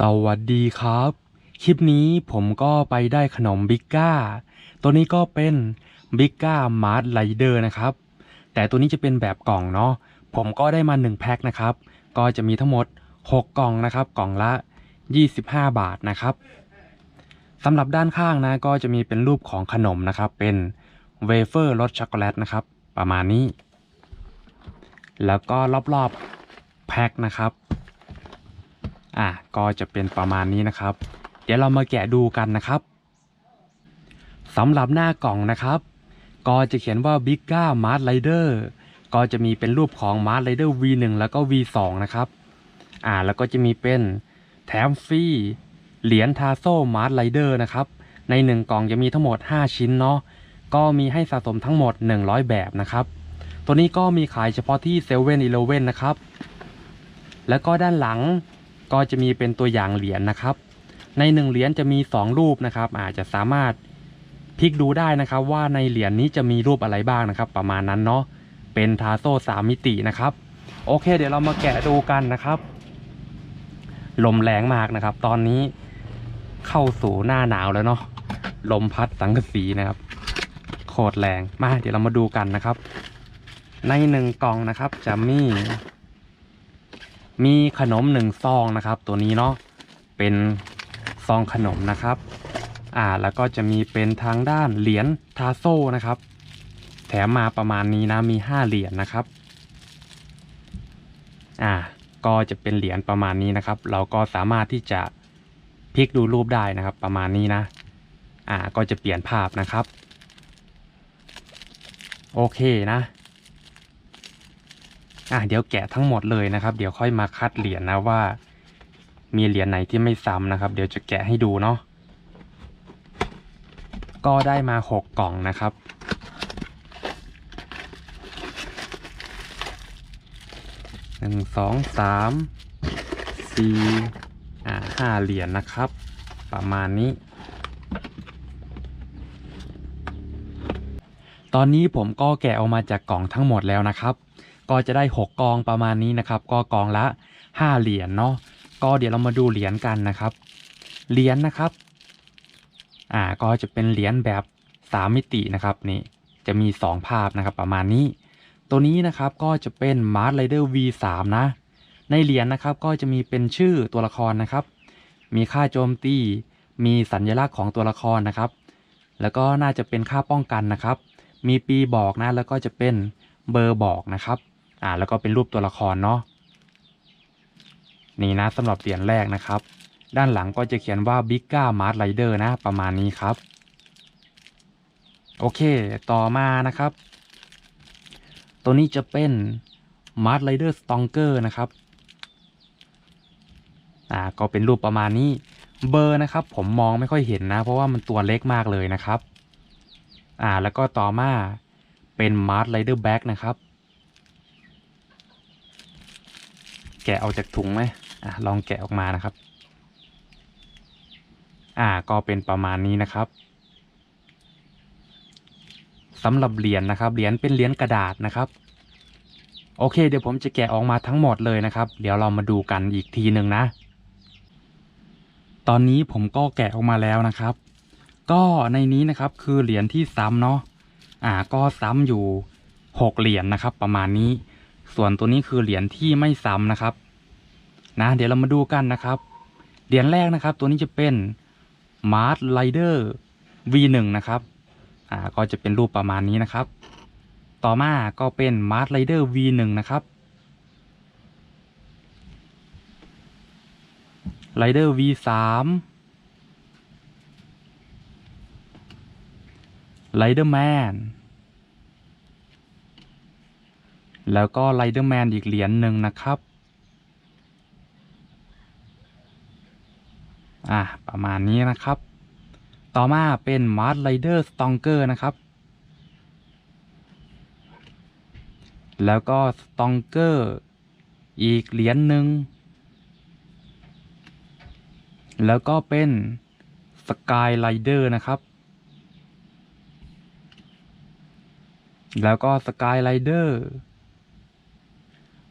สวัสดีครับ คลิปนี้ผมก็ไปได้ขนมบิ๊กก้า ตัวนี้ก็เป็นบิ๊กก้ามาร์ทไลเดอร์นะครับ แต่ตัวนี้จะเป็นแบบกล่องเนาะ ผมก็ได้มา1แพ็คนะครับ ก็จะมีทั้งหมด 6 กล่องนะครับ กล่องละ 25 บาทนะครับสำหรับด้านข้างนะก็จะมีเป็นรูปของขนมนะครับ เป็นเวเฟอร์รสช็อกโกแลตนะครับ ประมาณนี้ แล้วก็รอบๆแพ็คนะครับ อะก็จะเป็นประมาณนี้นะครับ เดี๋ยวเรามาแกะดูกันนะครับสำหรับหน้ากล่องนะครับ ก็จะเขียนว่า b i g g a Mart Rider ก็จะมีเป็นรูปของ Mart Rider V1 แล้วก็ V2 นะครับ อ่าแล้วก็จะมีเป็นแถมฟรีเหรียญทาโซ่ Mart Rider นะครับ ใน 1 กล่องจะมีทั้งหมด 5 ชิ้นเนาะก็มีให้สะสมทั้งหมด 100 แบบนะครับ ตัวนี้ก็มีขายเฉพาะที่7 e เ e ่ e อนะครับ แล้วก็ด้านหลัง ก็จะมีเป็นตัวอย่างเหรียญนะครับ ในหนึ่งเหรียญจะมี 2 รูปนะครับ อาจจะสามารถพลิกดูได้นะครับว่าในเหรียญนี้จะมีรูปอะไรบ้างนะครับ ประมาณนั้นเนาะเป็นทาโซ่สามมิตินะครับ โอเค เดี๋ยวเรามาแกะดูกันนะครับ ลมแรงมากนะครับ ตอนนี้เข้าสู่หน้าหนาวแล้วเนาะลมพัดสังกะสีนะครับ โคตรแรงมาเดี๋ยวเรามาดูกันนะครับ ในหนึ่งกล่องนะครับจะมี มีขนมหนึ่งซองนะครับ ตัวนี้เนาะเป็นซองขนมนะครับ อ่าแล้วก็จะมีเป็นทางด้านเหรียญทาโซ่นะครับ แถมมาประมาณนี้นะมีห้าเหรียญนะครับ อ่าก็จะเป็นเหรียญประมาณนี้นะครับ เราก็สามารถที่จะพลิกดูรูปได้นะครับ ประมาณนี้นะ อ่าก็จะเปลี่ยนภาพนะครับ โอเคนะ อะเดี๋ยวแกะทั้งหมดเลยนะครับ เดี๋ยวค่อยมาคัดเหรียญนะว่า มีเหรียญไหนที่ไม่ซ้ำนะครับ เดี๋ยวจะแกะให้ดูเนาะก็ได้มาหกกล่องนะครับ หนึ่งสองสามสี่อ่าห้าเหรียญนะครับ ประมาณนี้ ตอนนี้ผมก็แกะออกมาจากกล่องทั้งหมดแล้วนะครับ ก็จะได้ 6 กองประมาณนี้นะครับ ก็กองละ 5 เหรียญเนาะก็เดี๋ยวเรามาดูเหรียญกันนะครับ เหรียญนะครับ อ่าก็จะเป็นเหรียญแบบ 3 มิตินะครับนี่จะมี 2 ภาพนะครับประมาณนี้ ตัวนี้นะครับก็จะเป็น Mart Rider V3 นะ ในเหรียญนะครับก็จะมีเป็นชื่อตัวละครนะครับ มีค่าโจมตีมีสัญลักษณ์ของตัวละครนะครับ แล้วก็น่าจะเป็นค่าป้องกันนะครับ มีปีบอกนะแล้วก็จะเป็นเบอร์บอกนะครับ อ่าแล้วก็เป็นรูปตัวละครเนาะนี่นะสำหรับเหรียญแรกนะครับ ด้านหลังก็จะเขียนว่า b i g g a Mart Rider นะประมาณนี้ครับ โอเคต่อมานะครับ ตัวนี้จะเป็น Mart Rider Stronger นะครับอ่าก็เป็นรูปประมาณนี้เบอร์นะครับผมมองไม่ค่อยเห็นนะ เพราะว่ามันตัวเล็กมากเลยนะครับ อ่าแล้วก็ต่อมาเป็น Mart Rider Back นะครับ แกะออกจากถุงไหมอะลองแกะออกมานะครับ อ่าก็เป็นประมาณนี้นะครับสำหรับเหรียญนะครับเหรียญเป็นเหรียญกระดาษนะครับ โอเค เดี๋ยวผมจะแกะออกมาทั้งหมดเลยนะครับ เดี๋ยวเรามาดูกันอีกทีหนึ่งนะ ตอนนี้ผมก็แกะออกมาแล้วนะครับ ก็ในนี้นะครับคือเหรียญที่ซ้ำเนาะอ่าก็ซ้ำอยู่หกเหรียญนะครับ ประมาณนี้ ส่วนตัวนี้คือเหรียญที่ไม่ซ้ำนะครับ นะ เดี๋ยวเรามาดูกันนะครับ เหรียญแรกนะครับ ตัวนี้จะเป็น Mart Rider V1 นะครับ อ่า ก็จะเป็นรูปประมาณนี้นะครับ ต่อมาก็เป็น Mart Rider V1 นะครับ Rider V3 Rider Man แล้วก็ Rider Man อีกเหรียญหนึ่งนะครับ อะประมาณนี้นะครับ ต่อมาเป็น Mart Rider Stronger นะครับ แล้วก็ Stronger อีกเหรียญหนึ่ง แล้วก็เป็น Sky Rider นะครับ แล้วก็ Sky Rider เ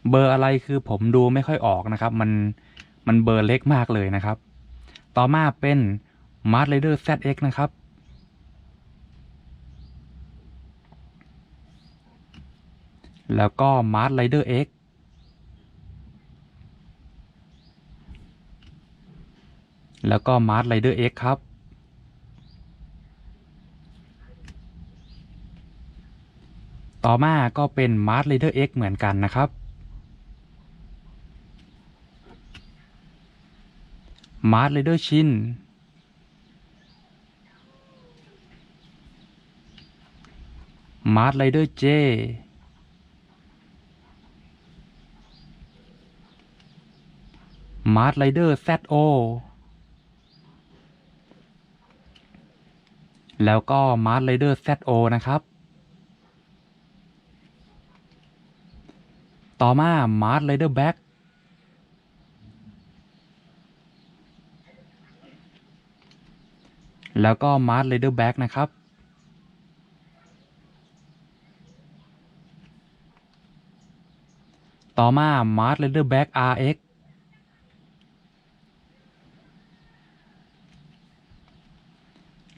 เบอร์อะไรคือผมดูไม่ค่อยออกนะครับ มันมันเบอร์เล็กมากเลยนะครับ ต่อมาเป็น Mars Rider ZX นะครับ แล้วก็ Mars Rider X แล้วก็ Mars Rider X ครับ ต่อมาก็เป็น Mars Rider X เหมือนกันนะครับ มาร์ทเลเดอร์ชินมาร์ทไรเดอร์เจมาร์ทไรเดอร์แซดโอแล้วก็มาร์ทไรเดอร์แซดโอนะครับ ต่อมามาร์ทไรเดอร์แบ็ก ล้วก็ Mars Rider Back นะครับ ต่อมา Mars Rider Back RX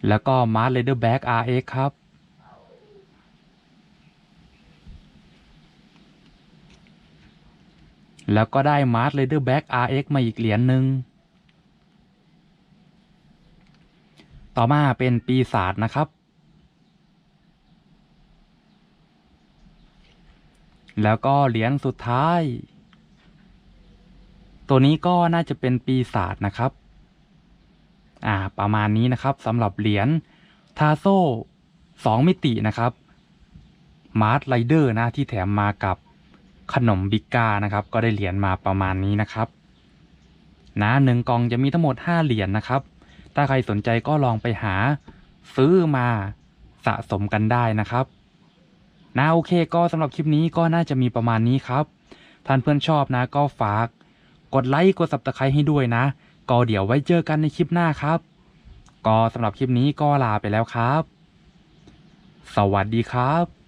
แล้วก็ Mars Rider Back RX ครับแล้วก็ได้ Mars Rider Back RX มาอีกเหรียญหนึ่ง ต่อมาเป็นปีศาจนะครับ แล้วก็เหรียญสุดท้าย ตัวนี้ก็น่าจะเป็นปีศาจนะครับ อ่า ประมาณนี้นะครับสำหรับเหรียญทาโซ่สองมิตินะครับ มาร์ทไรเดอร์นะที่แถมมากับขนมบิก้านะครับ ก็ได้เหรียญมาประมาณนี้นะครับ นะหนึ่งกองจะมีทั้งหมด 5 เหรียญนะครับ ถ้าใครสนใจก็ลองไปหา ซื้อมาสะสมกันได้นะครับนะโอเคก็สำหรับคลิปนี้ก็น่าจะมีประมาณนี้ครับท่านเพื่อนชอบนะก็ฝาก กดไลค์กด subscribe ให้ด้วยนะ ก็เดี๋ยวไว้เจอกันในคลิปหน้าครับ ก็สำหรับคลิปนี้ก็ลาไปแล้วครับ สวัสดีครับ